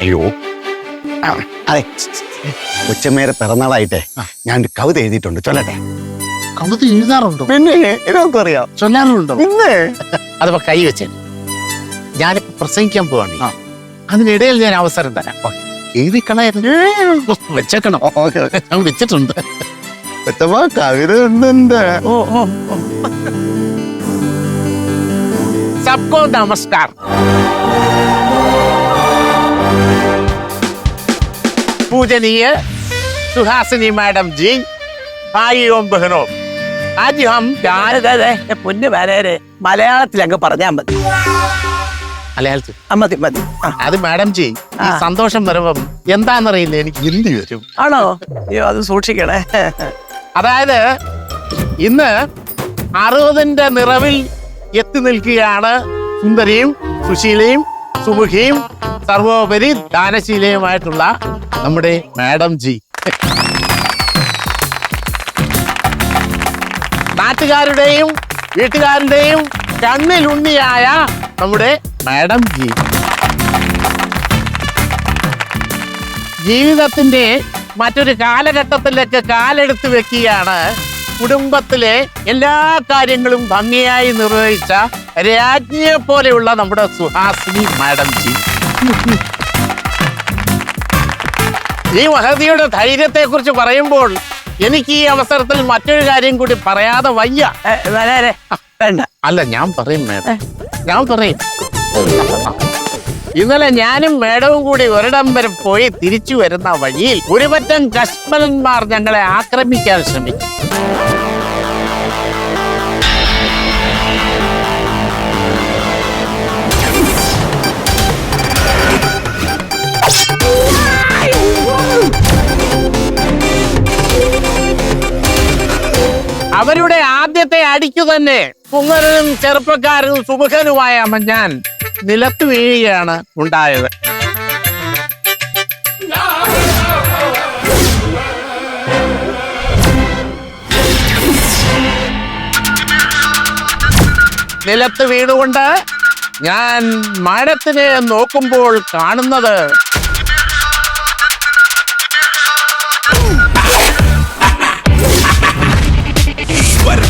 അയ്യോ. അതെ. ഉച്ചമ്മയുടെ പിറന്നാളായിട്ടെ ഞാൻ ഒരു കവിത എഴുതിയിട്ടുണ്ട്. ചൊല്ലട്ടെ? കവിത എഴുതാറുണ്ടോ? പിന്നെ ഇതൊക്കെ അറിയാം ചൊല്ലാറുണ്ടോ പിന്നെ? അതപ്പോ കൈ വെച്ചേ ഞാനിപ്പോ പ്രസംഗിക്കാൻ പോവാണ്. അതിനിടയിൽ ഞാൻ അവസരം തരാം. എഴുതി കളയായിരുന്നു വെച്ചേക്കണം. ഞാൻ വെച്ചിട്ടുണ്ട്. കവിത ഓ ഓ. സബ്കോ നമസ്കാരം. पूजनीय सुहासिनी मैडम जी भाइयों बहनों आज हम जान അതെ അതെ എന്റെ പൊന്നു വരേരെ മലയാളത്തിൽ അങ്ങ് പറഞ്ഞാ മതി മലയാളത്തിൽ ആ, മതി മതി ആ, അത് മാഡം ജി ഈ ആ. സന്തോഷം വരുമ്പം എന്താണെന്നറിയില്ല എനിക്ക് ഹിന്ദി വരും ആണോ അയ്യോ അത് സൂക്ഷിക്കണേ അതായത് ഇന്ന് അറുപതിന്റെ നിറവിൽ എത്തി നിൽക്കുകയാണ് സുന്ദരിയും സുശീലയും സുമുഖിയും സർവോപരി ദാനശീലയുമായിട്ടുള്ള നമ്മുടെ മാഡം ജി. നാട്ടുകാരുടെയും വീട്ടുകാരുടെയും കണ്ണിലുണ്ണിയായ നമ്മുടെ മാഡം ജി. ജീവിതത്തിന്റെ മറ്റൊരു കാലഘട്ടത്തിലേക്ക് കാലെടുത്ത് വെക്കുകയാണ് കുടുംബത്തിലെ എല്ലാ കാര്യങ്ങളും ഭംഗിയായി നിർവഹിച്ച രാജ്ഞിയെ പോലെയുള്ള നമ്മുടെ സുഹാസിനി മാഡം ജി. ഈ മഹതിയുടെ ധൈര്യത്തെ കുറിച്ച് പറയുമ്പോൾ എനിക്ക് ഈ അവസരത്തിൽ മറ്റൊരു കാര്യം കൂടി പറയാതെ വയ്യ. വേണ്ട. അല്ല ഞാൻ പറയും മേഡം. ഞാൻ പറയും. ഇന്നലെ ഞാനും മേഡവും കൂടി ഒരിടം വരെ പോയി തിരിച്ചു വരുന്ന വഴിയിൽ ഒരുപറ്റം കശ്മലന്മാർ ഞങ്ങളെ ആക്രമിക്കാൻ ശ്രമിച്ചു. അവരുടെ ആദ്യത്തെ അടിക്കു തന്നെ സുന്ദരനും ചെറുപ്പക്കാരനും സുമുഖനുമായ ഞാൻ നിലത്ത് വീഴുകയാണ് ഉണ്ടായത്. നിലത്ത് വീണുകൊണ്ട് ഞാൻ മരത്തിനെ നോക്കുമ്പോൾ കാണുന്നത്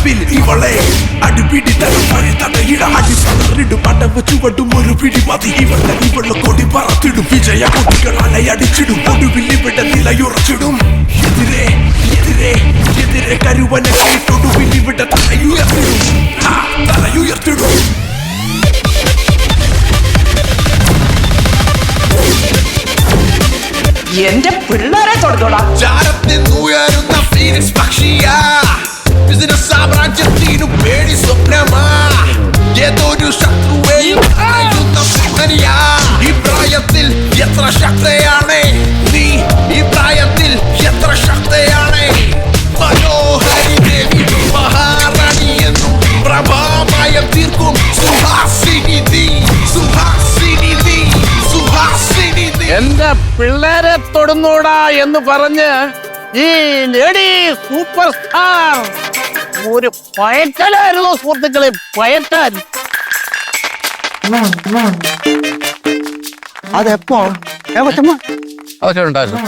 വരപ്പിൽ ഇവളെ അടിപിടി തലപ്പഴി തടയിട അടി പതറിടും അടവ് ചുവടും ഒരു പിടി മതി. ഇവളെ ഇവൾ കൊടി പറത്തിടും. വിജയ കൊടികൾ അലയടിച്ചിടും. ഒടുവിൽ ഇവിടെ നിലയുറച്ചിടും. എതിരെ എതിരെ എതിരെ കരുവനെ കേട്ടൊടുവിൽ ഇവിടെ തലയുയർത്തിടും. തലയുയർത്തിടും. എന്റെ പിള്ളേരെ തൊടുത്തോടാ ചാരത്തിൽ ഫീനിക്സ് പക്ഷിയാ. ബിസിനസ് സാമ്രാജ്യത്തിനു പേടി സ്വപ്നമാ. ഏതൊരു ശത്രുവേയും ഈ പ്രായത്തിൽ എത്ര ശക്തയാണ്? നീ ഈ പ്രായത്തിൽ എത്ര ശക്തയാണ്? മനോഹരി ദേവി മഹാറാണി എന്നും പ്രഭാമയം തീർക്കും. സുഹാസിനി നീ സുഹാസിനി നീ സുഹാസിനി നീ. എന്റെ പിള്ളേരെ തൊടുന്നൂടാ എന്ന് പറഞ്ഞ് ഈ ലേഡി സൂപ്പർ സ്റ്റാർ ഒരു പയറ്റലായിരുന്നു സുഹൃത്തുക്കളെ പയറ്റാൻ. അതെപ്പോ? അതൊക്കെ ഉണ്ടായിരുന്നു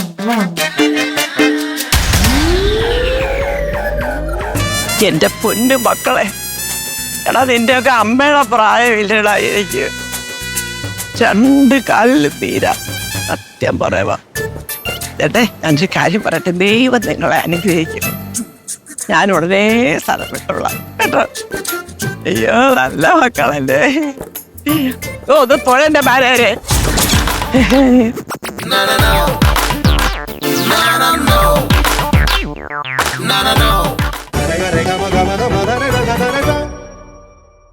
എന്റെ പൊന്നു മക്കളെ എടാ നിന്റെ ഒക്കെ അമ്മയുടെ പ്രായമില്ലടാ എനിക്ക് രണ്ട് കാലിൽ തീരാ. സത്യം പറയുക ഞാൻ കാര്യം പറയട്ടെ. ദൈവം നിങ്ങളെ അനുഗ്രഹിക്കും ഞാൻ ഉടനെ സ്ഥലം വിട്ടുള്ള കേട്ടോ. അയ്യോ നല്ല മക്കളല്ലേ. ഓ ഇത് No, no, no.